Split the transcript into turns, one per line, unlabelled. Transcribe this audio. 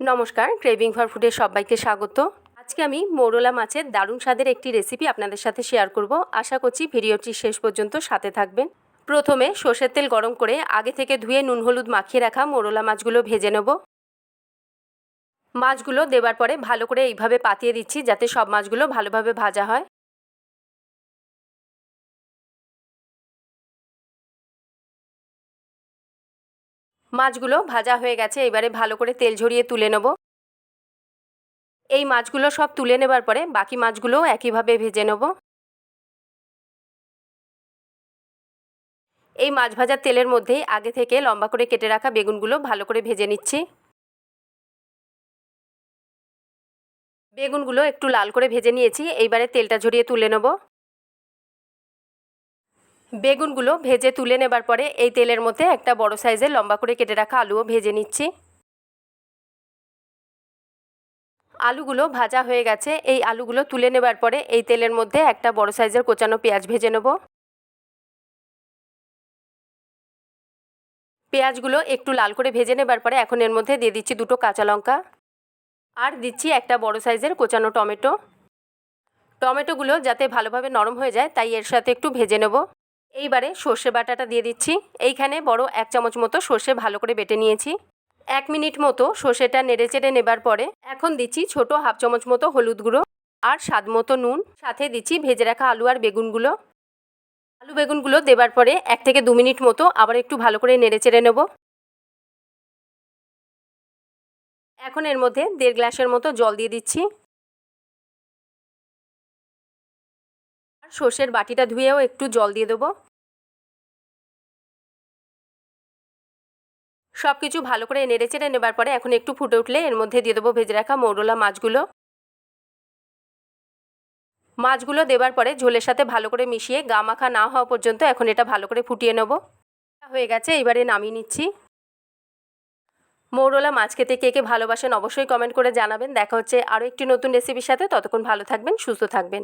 নমস্কার craving for ফুডের সবাইকে স্বাগত। আজকে আমি মোরলা মাছের দারুণ স্বাদের একটি রেসিপি আপনাদের সাথে শেয়ার করব। আশা করছি ভিডিওটি শেষ পর্যন্ত সাথে থাকবেন। প্রথমে সর্ষের তেল গরম করে আগে থেকে ধুয়ে নুন হলুদ মাখিয়ে রাখা মোরলা মাছগুলো ভেজে নেব। মাছগুলো দেবার পরে ভালো করে এইভাবে পাতিয়ে দিচ্ছি যাতে সব মাছগুলো ভালোভাবে ভাজা হয়। মাছগুলো ভাজা হয়ে গেছে, এবারে ভালো করে তেল ঝরিয়ে তুলে নেব। এই মাছগুলো সব তুলে নেবার পরে বাকি মাছগুলোও একইভাবে ভেজে নেব। এই মাছ ভাজার তেলের মধ্যেই আগে থেকে লম্বা করে কেটে রাখা বেগুনগুলো ভালো করে ভেজে নিচ্ছি। বেগুনগুলো একটু লাল করে ভেজে নিয়েছি, এইবারে তেলটা ঝরিয়ে তুলে নেব। বেগুনগুলো ভেজে তুলে নেবার পরে এই তেলের মধ্যে একটা বড় সাইজের লম্বা করে কেটে রাখা আলুও ভেজে নিচ্ছি। আলুগুলো ভাজা হয়ে গেছে। এই আলুগুলো তুলে নেবার পরে এই তেলের মধ্যে একটা বড় সাইজের কোচানো পেঁয়াজ ভেজে নেব। পেঁয়াজগুলো একটু লাল করে ভেজে নেবার পরে এখন এর মধ্যে দিয়ে দিচ্ছি দুটো কাঁচা লঙ্কা। আর দিচ্ছি একটা বড় সাইজের কোচানো টমেটো। টমেটোগুলো যাতে ভালোভাবে নরম হয়ে যায়, তাই এর সাথে একটু ভেজে নেব। এইবারে সর্ষে বাটাটা দিয়ে দিচ্ছি। এইখানে বড় এক চামচ মতো সর্ষে ভালো করে বেটে নিয়েছি। এক মিনিট মতো সর্ষেটা নেড়ে চেড়ে নেবার পরে এখন দিচ্ছি ছোট হাফ চামচ মতো হলুদ গুঁড়ো আর স্বাদ মতো নুন। সাথে দিচ্ছি ভেজে রাখা আলু আর বেগুনগুলো আলু বেগুনগুলো দেবার পরে এক থেকে দু মিনিট মতো আবার একটু ভালো করে নেড়ে চেড়ে নেব। এখন এর মধ্যে দেড় গ্লাসের মতো জল দিয়ে দিচ্ছি। সর্ষের বাটিটা ধুয়েও একটু জল দিয়ে দেবো। সব কিছু ভালো করে নেড়ে চেড়ে নেবার পরে এখন একটু ফুটে উঠলে এর মধ্যে দিয়ে দেবো ভেজে রাখা মৌরলা মাছগুলো। মাছগুলো দেবার পরে ঝোলের সাথে ভালো করে মিশিয়ে গা মাখা না হওয়া পর্যন্ত এখন এটা ভালো করে ফুটিয়ে নেব। হয়ে গেছে, এবারে নামিয়ে নিচ্ছি। মৌরলা মাছ খেতে কে কে ভালোবাসেন অবশ্যই কমেন্ট করে জানাবেন। দেখা হচ্ছে আরও একটি নতুন রেসিপির সাথে। ততক্ষণ ভালো থাকবেন, সুস্থ থাকবেন।